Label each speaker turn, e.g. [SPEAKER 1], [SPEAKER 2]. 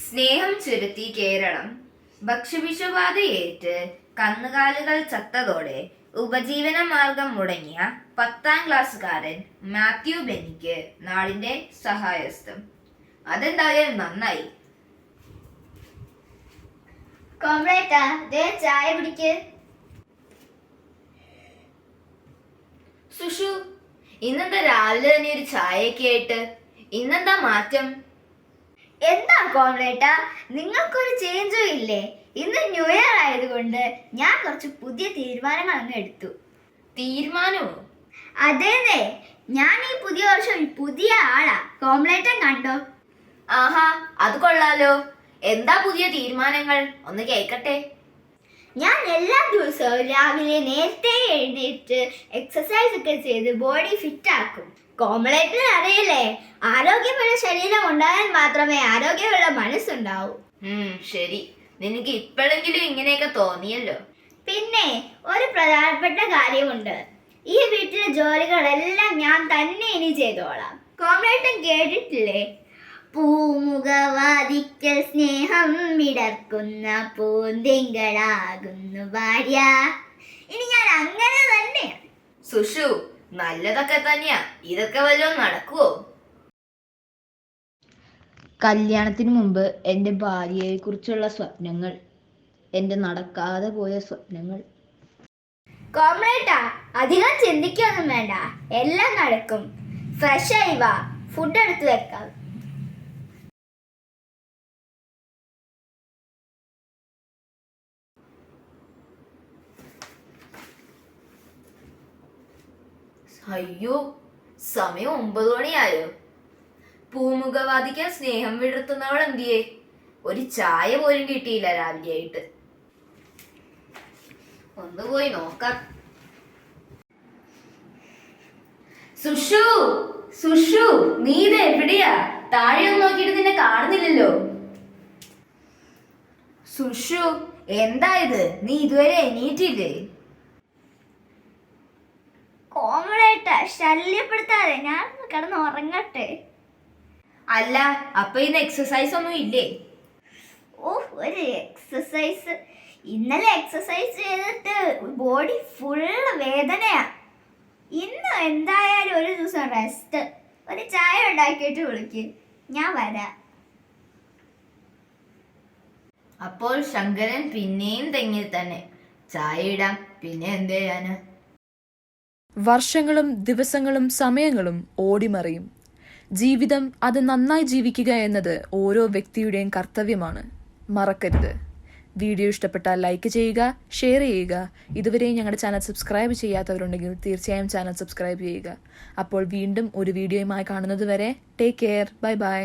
[SPEAKER 1] സ്നേഹം ചുരുത്തി കേരളം. ഭക്ഷ്യവിഷബാധയേറ്റ് കന്നുകാലികൾ ചത്തതോടെ ഉപജീവന മാർഗം മുടങ്ങിയ പത്താം ക്ലാസ്സുകാരൻ മാത്യു ബെന്നിക്ക് നാടിന്റെ സഹായസ്ഥം. അതെന്തായാലും നന്നായി.
[SPEAKER 2] ദേ ചായ പിടിക്ക്
[SPEAKER 1] സുഷു ഇന്നെന്താ രാവിലെ തന്നെ ഒരു ചായയൊക്കെ ആയിട്ട്? ഇന്നെന്താ മാറ്റം?
[SPEAKER 2] എന്താ കോമ്രേട്ടാ നിങ്ങൾക്കൊരു ചേഞ്ചും ഇല്ലേ? ഇന്ന് ന്യൂ ഇയർ ആയതുകൊണ്ട് ഞാൻ കുറച്ച് പുതിയ തീരുമാനങ്ങൾ അങ്ങ് എടുത്തു.
[SPEAKER 1] തീരുമാനമോ
[SPEAKER 2] അതേന്നേ. ഞാൻ ഈ പുതിയ വർഷം ഒരു പുതിയ ആളാ. കോംപ്ലേറ്റൻ കണ്ടോ?
[SPEAKER 1] ആഹാ അത് കൊള്ളാലോ. എന്താ പുതിയ തീരുമാനങ്ങൾ? ഒന്ന് കേൾക്കട്ടെ.
[SPEAKER 2] ഞാൻ എല്ലാ ദിവസവും രാവിലെ നേരത്തെ എഴുന്നേറ്റ് എക്സസൈസ് ഒക്കെ ചെയ്ത് ബോഡി ഫിറ്റ് ആക്കും. കോംപ്ലേറ്റിന് അറിയില്ലേ? ആരോഗ്യമുള്ള ശരീരം ഉണ്ടായാൽ മാത്രമേ ആരോഗ്യമുള്ള മനസ്സുണ്ടാവൂ.
[SPEAKER 1] ശരി. നിനക്ക് ഇപ്പോഴെങ്കിലും ഇങ്ങനെയൊക്കെ തോന്നിയല്ലോ.
[SPEAKER 2] പിന്നെ ഒരു പ്രധാനപ്പെട്ട കാര്യമുണ്ട്. ഈ വീട്ടിലെ ജോലികളെല്ലാം ഞാൻ തന്നെ ഇനി ചെയ്തോളാം. കോമ്രേട്ടൻ കേട്ടിട്ടില്ലേ? പൂമുഖവാദിക്കൽ സ്നേഹം വിടർക്കുന്ന പൂന്തിങ്കളാകുന്നു ഭാര്യ. ഇനി ഞാൻ അങ്ങനെ തന്നെ
[SPEAKER 1] സുഷു നല്ലതൊക്കെ തന്നെയാ. ഇതൊക്കെ വല്ലതും നടക്കുവോ?
[SPEAKER 3] കല്യാണത്തിന് മുമ്പ് എന്റെ ഭാര്യയെക്കുറിച്ചുള്ള സ്വപ്നങ്ങൾ എന്റെ നടക്കാതെ പോയ സ്വപ്നങ്ങൾ.
[SPEAKER 2] കോമ്രേട്ടാ അധികം ചിന്തിക്കൊന്നും വേണ്ട. എല്ലാം നടക്കും. ഫ്രഷ് ആയി വാ. ഫുഡ് എടുത്തു വെക്കാം.
[SPEAKER 1] അയ്യോ സമയം ഒമ്പത് മണിയായോ? പൂമുഖവാദിക്കാൻ സ്നേഹം വിടർത്തുന്നവൾ എന്തിയേ? ഒരു ചായ പോലും കിട്ടിയില്ല രാവിലെ ആയിട്ട് ഒന്ന് പോയി നോക്കാം. സുഷു സുഷു നീ എവിടെയാ? താഴെ ഒന്ന് നോക്കിയിട്ട് നിന്നെ കാണുന്നില്ലല്ലോ. സുഷു എന്താ ഇത്? നീ ഇതുവരെ എണീറ്റില്ലേ?
[SPEAKER 2] കോമളേട്ട ശല്യപ്പെടുത്താതെ. ഞാൻ കിടന്ന് ഉറങ്ങട്ടെ.
[SPEAKER 1] അല്ല അപ്പൊ ഇന്ന് എക്സസൈസ് ഒന്നും ഇല്ലേ?
[SPEAKER 2] ഓ ഒരു എക്സസൈസ് ഇന്നലെ എക്സസൈസ് ചെയ്തിട്ട് ബോഡി ഫുള്ള് വേദനയാ. ഇന്ന് എന്തായാലും ഒരു ദിവസം റെസ്റ്റ് ഒരു ചായ ഉണ്ടാക്കിയിട്ട് വിളിക്ക് ഞാൻ വരാ.
[SPEAKER 1] അപ്പോൾ ശങ്കരൻ പിന്നെയും തെങ്ങിൽ തന്നെ. ചായ ഇടാം പിന്നെ എന്ത് ചെയ്യാന്?
[SPEAKER 4] വർഷങ്ങളും ദിവസങ്ങളും സമയങ്ങളും ഓടിമറിയും. ജീവിതം അത് നന്നായി ജീവിക്കുക എന്നത് ഓരോ വ്യക്തിയുടെയും കർത്തവ്യമാണ്. മറക്കരുത്. വീഡിയോ ഇഷ്ടപ്പെട്ടാൽ ലൈക്ക് ചെയ്യുക ഷെയർ ചെയ്യുക. ഇതുവരെ ഞങ്ങളുടെ ചാനൽ സബ്സ്ക്രൈബ് ചെയ്യാത്തവരുണ്ടെങ്കിൽ തീർച്ചയായും ചാനൽ സബ്സ്ക്രൈബ് ചെയ്യുക. അപ്പോൾ വീണ്ടും ഒരു വീഡിയോയുമായി കാണുന്നത് വരെ ടേക്ക് കെയർ. Bye bye.